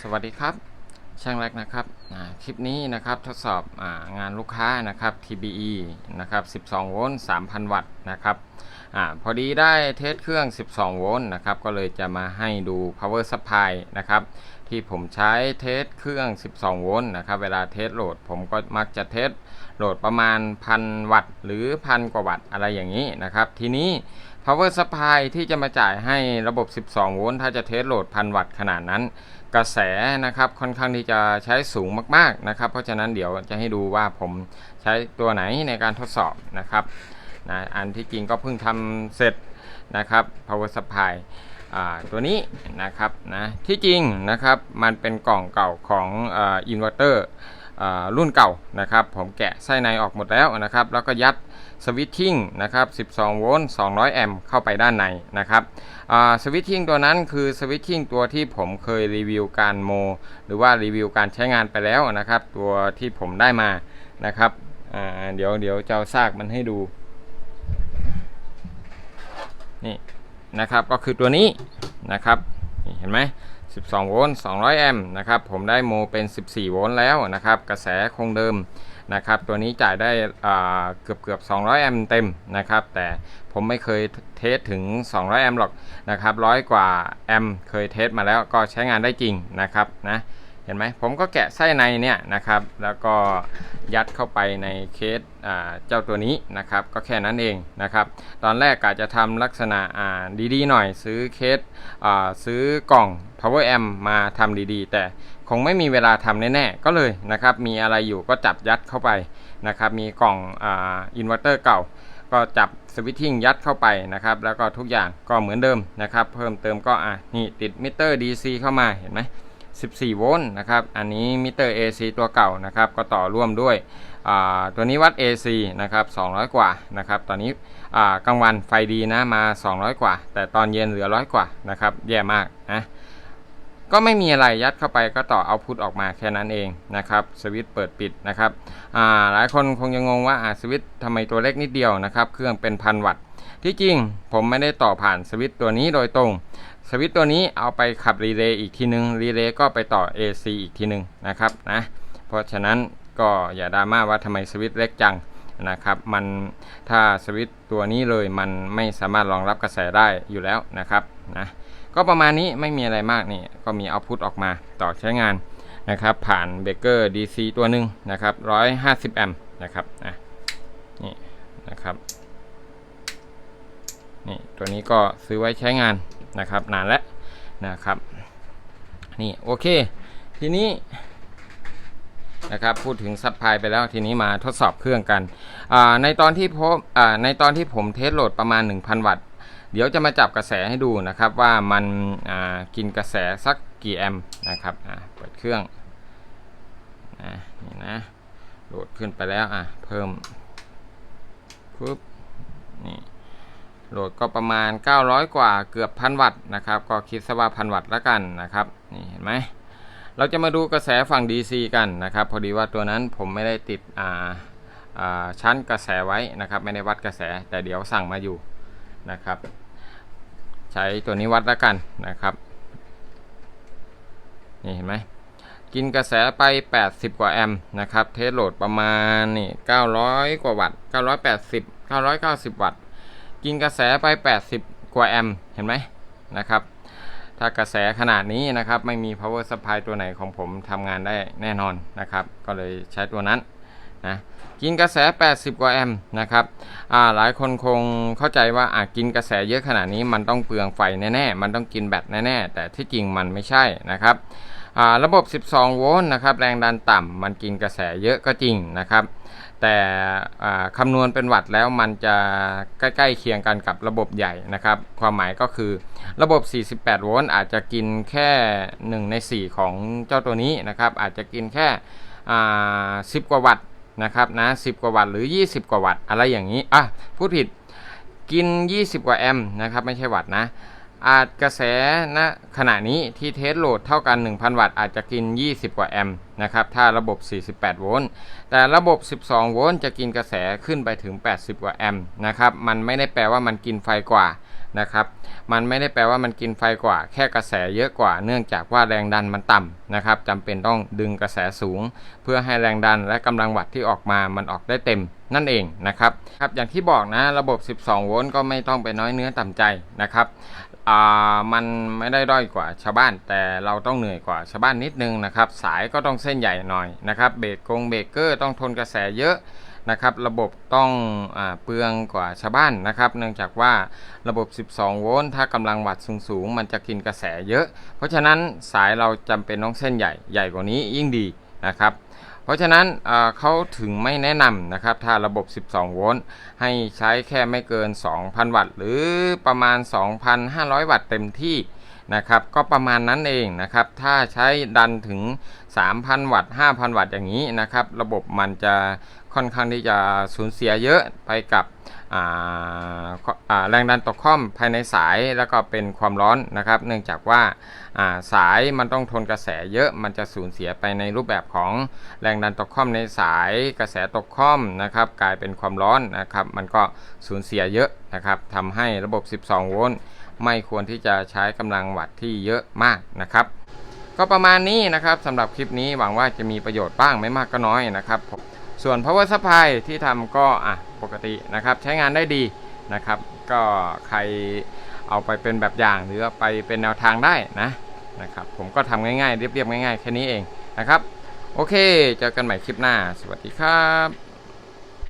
สวัสดีครับ ช่างแรกนะครับคลิปนี้นะครับทดสอบองานลูกค้านะครับ TBE นะครับ 12 โวลต์ 3,000 วัตต์นะครับอพอดีได้เทสเครื่อง 12 โวลต์นะครับ ก็เลยจะมาให้ดู power supply นะครับ ที่ผมใช้เทสเครื่อง 12 โวลต์นะครับ เวลาเทสโหลด ผมก็มักจะเทส โหลดประมาณ1,000วัตต์หรือ1,000กว่าวัตต์อะไรอย่างนี้นะครับ ทีนี้ power supply ที่จะมาจ่ายให้ระบบ 12 โวลต์ถ้าจะเทสโหลด1,000วัตต์ขนาดนั้น กระแสนะครับค่อนข้างที่จะใช้สูงมากๆนะครับ เพราะฉะนั้นเดี๋ยวจะให้ดูว่าผมใช้ตัวไหนในการทดสอบนะครับนะอันที่จริงก็เพิ่งทำเสร็จนะครับ power supply ตัวนี้นะครับนะที่จริงนะครับมันเป็นกล่องเก่าของอินเวอร์เตอร์ รุ่นเก่านะครับ ผมแกะไส้ในออกหมดแล้วนะครับ แล้วก็ยัดสวิตชิ่งนะครับ 12 โวลต์ 200 แอมป์เข้าไปด้านในนะครับสวิตชิ่งตัวนั้นคือสวิตชิ่งตัวที่ผมเคยรีวิวการโม หรือว่ารีวิวการใช้งานไปแล้วนะครับ ตัวที่ผมได้มานะครับเดี๋ยวเดี๋ยวจะซากมันให้ดูนี่นะครับก็คือตัวนี้นะครับเห็นไหม 12 โวลต์ 200 แอมป์นะครับ ผมได้โมเป็น 14 โวลต์แล้วนะครับ กระแสคงเดิมนะครับ ตัวนี้จ่ายได้เกือบเกือบ 200 แอมป์เต็มนะครับ แต่ผมไม่เคยเทสถึง 200 แอมป์หรอกนะครับ ร้อยกว่าแอมป์เคยเทสมาแล้วก็ใช้งานได้จริงนะครับนะ เห็นไหมผมก็แกะไส้ในเนี่ยนะครับ แล้วก็ยัดเข้าไปในเคสเจ้าตัวนี้นะครับ ก็แค่นั้นเองนะครับ ตอนแรกกะจะทำลักษณะดีๆหน่อยซื้อเคสซื้อกล่อง power amp มาทำดีๆ แต่คงไม่มีเวลาทำแน่ๆ ก็เลยนะครับ มีอะไรอยู่ก็จับยัดเข้าไปนะครับ มีกล่องอินเวอร์เตอร์เก่าก็จับสวิตชิ่งยัดเข้าไปนะครับ แล้วก็ทุกอย่างก็เหมือนเดิมนะครับ เพิ่มเติมก็อะนี่ติดมิเตอร์ DC เข้ามาเห็นไหม 14 โวลต์นะครับ อันนี้มิเตอร์ AC ตัวเก่านะครับ ก็ต่อร่วมด้วยตัวนี้วัด AC นะครับ 200 กว่านะครับ ตอนนี้กลางวันไฟดีนะมา 200 กว่า แต่ตอนเย็นเหลือร้อยกว่านะครับ แย่มากนะ ก็ไม่มีอะไรยัดเข้าไปก็ต่อเอาพุทออกมาแค่นั้นเองนะครับ สวิตช์เปิดปิดนะครับ หลายคนคงยังงงว่าสวิตช์ทำไมตัวเล็กนิดเดียวนะครับ เครื่องเป็นพันวัตต์ที่จริงผมไม่ได้ต่อผ่านสวิตช์ตัวนี้โดยตรง สวิตตัวนี้เอาไปขับรีเลย์อีกทีนึงรีเลย์ก็ไปต่อ AC อีกทีนึงนะครับนะเพราะฉะนั้นก็อย่าดราม่าว่าทำไมสวิตเล็กจังนะครับมันถ้าสวิตตัวนี้เลยมันไม่สามารถรองรับกระแสได้อยู่แล้วนะครับนะก็ประมาณนี้ไม่มีอะไรมากนี่ก็มีเอาพุทออกมาต่อใช้งานนะครับผ่านเบเกอร์ DC ตัวหนึ่งนะครับ150 แอมป์นะครับนะนี่นะครับนี่ตัวนี้ก็ซื้อไว้ใช้งาน นะครับ นานแล้วนะครับ นี่โอเค ทีนี้นะครับพูดถึงซับพลายไปแล้วทีนี้มาทดสอบเครื่องกัน ในตอนที่พบในตอนที่ผมเทสโหลดประมาณ 1,000 วัตต์ เดี๋ยวจะมาจับกระแสให้ดูนะครับ ว่ามันกินกระแสสักกี่แอมป์นะครับเปิดเครื่องนะนี่นะโหลดขึ้นไปแล้วอะเพิ่มปุ๊บนี่ โหลดก็ประมาณ 900 กว่าเกือบพันวัตต์นะครับ ก็คิดซะว่าพันวัตต์แล้วกันนะครับนี่เห็นไหมเราจะมาดูกระแสฝั่ง DC กันนะครับ พอดีว่าตัวนั้นผมไม่ได้ติดชั้นกระแสไว้นะครับ ไม่ได้วัดกระแสแต่เดี๋ยวสั่งมาอยู่นะครับ ใช้ตัวนี้วัดแล้วกันนะครับนี่เห็นไหมกินกระแสไป 80 กว่าแอมป์นะครับ เทสโหลดประมาณนี่900 กว่าวัตต์980 990 วัตต์ กินกระแสไป 80 กว่าแอมป์เห็นไหมนะครับ ถ้ากระแสขนาดนี้นะครับ ไม่มี power supply ตัวไหนของผมทำงานได้แน่นอนนะครับ ก็เลยใช้ตัวนั้นนะกินกระแส 80 กว่าแอมป์นะครับหลายคนคงเข้าใจว่าอากินกระแสเยอะขนาดนี้มันต้องเปลืองไฟแน่ๆ มันต้องกินแบตแน่ๆ แต่ที่จริงมันไม่ใช่นะครับ ระบบ 12 โวลต์นะครับแรงดันต่ำมันกินกระแสเยอะก็จริงนะครับ แต่คำนวณเป็นวัตต์แล้วมันจะใกล้ๆเคียงกันกับระบบใหญ่นะครับ ความหมายก็คือระบบ 48 โวลต์อาจจะกินแค่ 1 ใน 4 ของเจ้าตัวนี้นะครับ อาจจะกินแค่ 10 กว่าวัตต์นะครับนะ 10 กว่าวัตต์หรือ 20 กว่าวัตต์อะไรอย่างนี้อะพูดผิดกิน 20 กว่าแอมป์นะครับไม่ใช่วัตต์นะ อาจกระแสณขณะนี้ที่เทสโหลดเท่ากัน 1,000 วัตต์อาจจะกิน 20 กว่าแอมป์นะครับถ้าระบบ 48 โวลต์แต่ระบบ 12 โวลต์จะกินกระแสขึ้นไปถึง 80 กว่าแอมป์นะครับมันไม่ได้แปลว่ามันกินไฟกว่า นะครับ มันไม่ได้แปลว่ามันกินไฟกว่า แค่กระแสเยอะกว่า เนื่องจากว่าแรงดันมันต่ำนะครับจำเป็นต้องดึงกระแสสูง เพื่อให้แรงดันและกำลังวัตต์ที่ออกมามันออกได้เต็มนั่นเองนะครับครับ อย่างที่บอกนะระบบ 12 โวลต์ก็ไม่ต้องไปน้อยเนื้อต่ำใจนะครับอ่ามันไม่ได้ด้อยกว่าชาวบ้าน แต่เราต้องเหนื่อยกว่าชาวบ้านนิดนึงนะครับ สายก็ต้องเส้นใหญ่หน่อยนะครับเบรกกงเบรกเกอร์ต้องทนกระแสเยอะ นะครับระบบต้องอเปลืองกว่าชาวบ้านนะครับ เนื่องจากว่าระบบ 12 โวลต์ถ้ากำลังวัตต์สูงๆ มันจะกินกระแสเยอะ เพราะฉะนั้นสายเราจำเป็นต้องเส้นใหญ่ใหญ่กว่านี้ยิ่งดีนะครับเพราะฉะนั้นเเขาถึงไม่แนะนำนะครับ ถ้าระบบ 12 โวลต์ให้ใช้แค่ไม่เกิน 2,000 วัตต์ หรือประมาณ 2,500 วัตต์เต็มที่ นะครับก็ประมาณนั้นเองนะครับถ้าใช้ดันถึง 3,000 วัตต์ 5,000 วัตต์อย่างนี้นะครับระบบมันจะค่อนข้างที่จะสูญเสียเยอะไปกับแรงดันตกข้อมภายในสายแล้วก็เป็นความร้อนนะครับ เนื่องจากว่าาสายมันต้องทนกระแสเยอะมันจะสูญเสียไปในรูปแบบของแรงดันตกข้อมในสายกระแสตกข้อมนะครับ กลายเป็นความร้อนนะครับ มันก็สูญเสียเยอะนะครับทำให้ระบบ 12 โวลต์ ไม่ควรที่จะใช้กำลังวัตต์ที่เยอะมากนะครับ ก็ประมาณนี้นะครับสำหรับคลิปนี้หวังว่าจะมีประโยชน์บ้างไม่มากก็น้อยนะครับ ส่วน power supply ที่ทำก็อะปกตินะครับใช้งานได้ดีนะครับ ก็ใครเอาไปเป็นแบบอย่างหรือเอาไปเป็นแนวทางได้นะนะครับผมก็ทำง่ายๆเรียบๆง่ายๆแค่นี้เองนะครับ โอเค เจอกันใหม่คลิปหน้า สวัสดีครับ